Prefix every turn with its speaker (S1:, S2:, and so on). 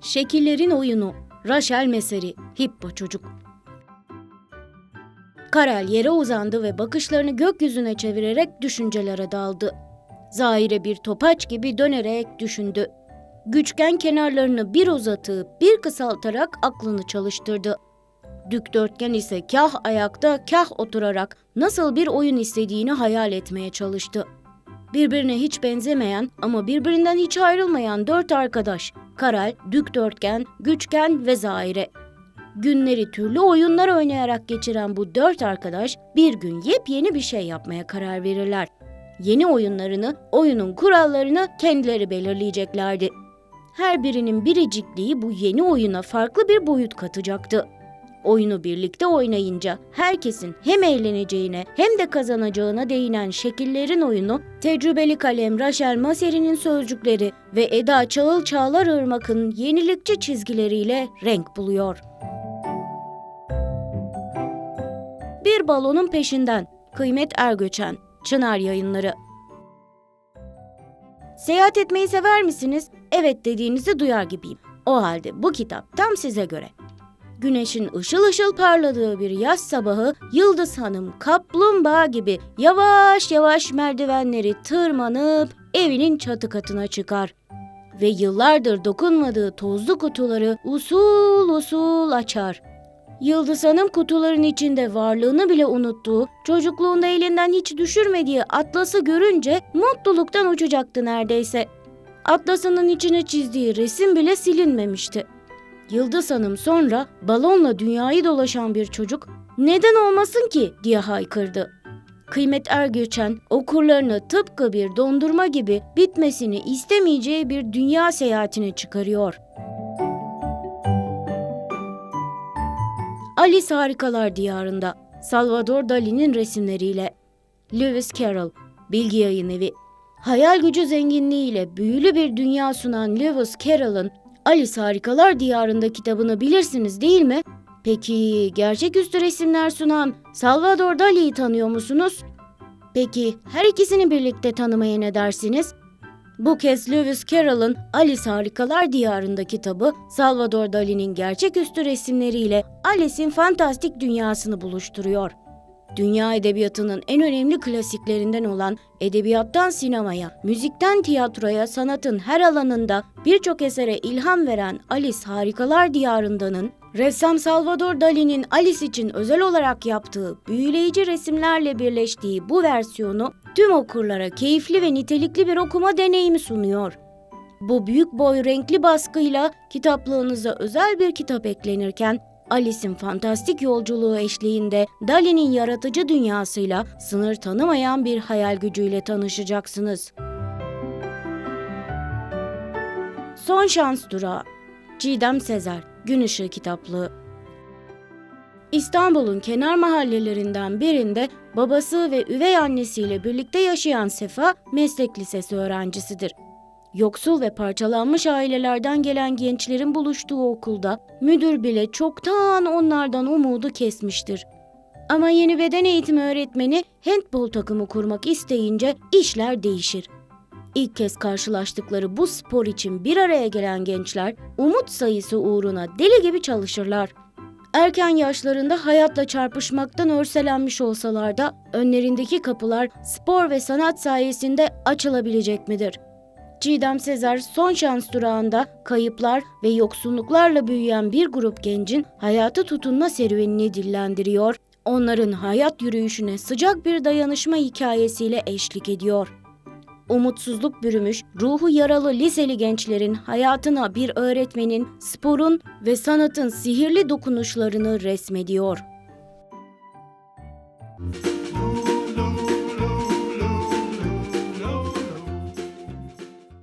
S1: Şekillerin oyunu. Rachel Meseri, Hippo çocuk. Karel yere uzandı ve bakışlarını gökyüzüne çevirerek düşüncelere daldı. Zahire bir topaç gibi dönerek düşündü. Güçgen kenarlarını bir uzatıp bir kısaltarak aklını çalıştırdı. Dikdörtgen ise kah ayakta kah oturarak nasıl bir oyun istediğini hayal etmeye çalıştı. Birbirine hiç benzemeyen ama birbirinden hiç ayrılmayan dört arkadaş. Karel, dikdörtgen, güçgen ve zaire. Günleri türlü oyunlar oynayarak geçiren bu dört arkadaş bir gün yepyeni bir şey yapmaya karar verirler. Yeni oyunlarını, oyunun kurallarını kendileri belirleyeceklerdi. Her birinin biricikliği bu yeni oyuna farklı bir boyut katacaktı. Oyunu birlikte oynayınca herkesin hem eğleneceğine hem de kazanacağına değinen şekillerin oyunu tecrübeli kalem Rachel Maseri'nin sözcükleri ve Eda Çağıl Çağlar Irmak'ın yenilikçi çizgileriyle renk buluyor. Bir balonun peşinden Kıymet Ergöçen Çınar Yayınları Seyahat etmeyi sever misiniz? Evet dediğinizi duyar gibiyim. O halde bu kitap tam size göre. Güneşin ışıl ışıl parladığı bir yaz sabahı Yıldız Hanım kaplumbağa gibi yavaş yavaş merdivenleri tırmanıp evinin çatı katına çıkar. Ve yıllardır dokunmadığı tozlu kutuları usul usul açar. Yıldız Hanım kutuların içinde varlığını bile unuttuğu, çocukluğunda elinden hiç düşürmediği atlası görünce mutluluktan uçacaktı neredeyse. Atlasının içine çizdiği resim bile silinmemişti. Yıldız Hanım sonra balonla dünyayı dolaşan bir çocuk neden olmasın ki diye haykırdı. Kıymet Ergöçen okurlarını tıpkı bir dondurma gibi bitmesini istemeyeceği bir dünya seyahatine çıkarıyor. Alice Harikalar Diyarında Salvador Dali'nin resimleriyle Lewis Carroll Bilgi Yayın Evi Hayal gücü zenginliğiyle büyülü bir dünya sunan Lewis Carroll'ın Alice Harikalar Diyarında kitabını bilirsiniz değil mi? Peki gerçeküstü resimler sunan Salvador Dali'yi tanıyor musunuz? Peki her ikisini birlikte tanımaya ne dersiniz? Bu kez Lewis Carroll'ın Alice Harikalar Diyarında kitabı Salvador Dali'nin gerçeküstü resimleriyle Alice'in fantastik dünyasını buluşturuyor. Dünya edebiyatının en önemli klasiklerinden olan edebiyattan sinemaya, müzikten tiyatroya, sanatın her alanında birçok esere ilham veren Alice Harikalar Diyarında'nın ressam Salvador Dali'nin Alice için özel olarak yaptığı büyüleyici resimlerle birleştiği bu versiyonu tüm okurlara keyifli ve nitelikli bir okuma deneyimi sunuyor. Bu büyük boy renkli baskıyla kitaplığınıza özel bir kitap eklenirken Alice'in fantastik yolculuğu eşliğinde Dali'nin yaratıcı dünyasıyla sınır tanımayan bir hayal gücüyle tanışacaksınız. Son şans durağı. Cidem Sezer, Gün Işığı Kitaplığı. İstanbul'un kenar mahallelerinden birinde babası ve üvey annesiyle birlikte yaşayan Sefa meslek lisesi öğrencisidir. Yoksul ve parçalanmış ailelerden gelen gençlerin buluştuğu okulda müdür bile çoktan onlardan umudu kesmiştir. Ama yeni beden eğitimi öğretmeni handbol takımı kurmak isteyince işler değişir. İlk kez karşılaştıkları bu spor için bir araya gelen gençler umut sayısı uğruna deli gibi çalışırlar. Erken yaşlarında hayatla çarpışmaktan örselenmiş olsalar da önlerindeki kapılar spor ve sanat sayesinde açılabilecek midir? Cidem Sezer son şans durağında kayıplar ve yoksunluklarla büyüyen bir grup gencin hayatı tutunma serüvenini dillendiriyor, onların hayat yürüyüşüne sıcak bir dayanışma hikayesiyle eşlik ediyor. Umutsuzluk bürümüş, ruhu yaralı liseli gençlerin hayatına bir öğretmenin, sporun ve sanatın sihirli dokunuşlarını resmediyor.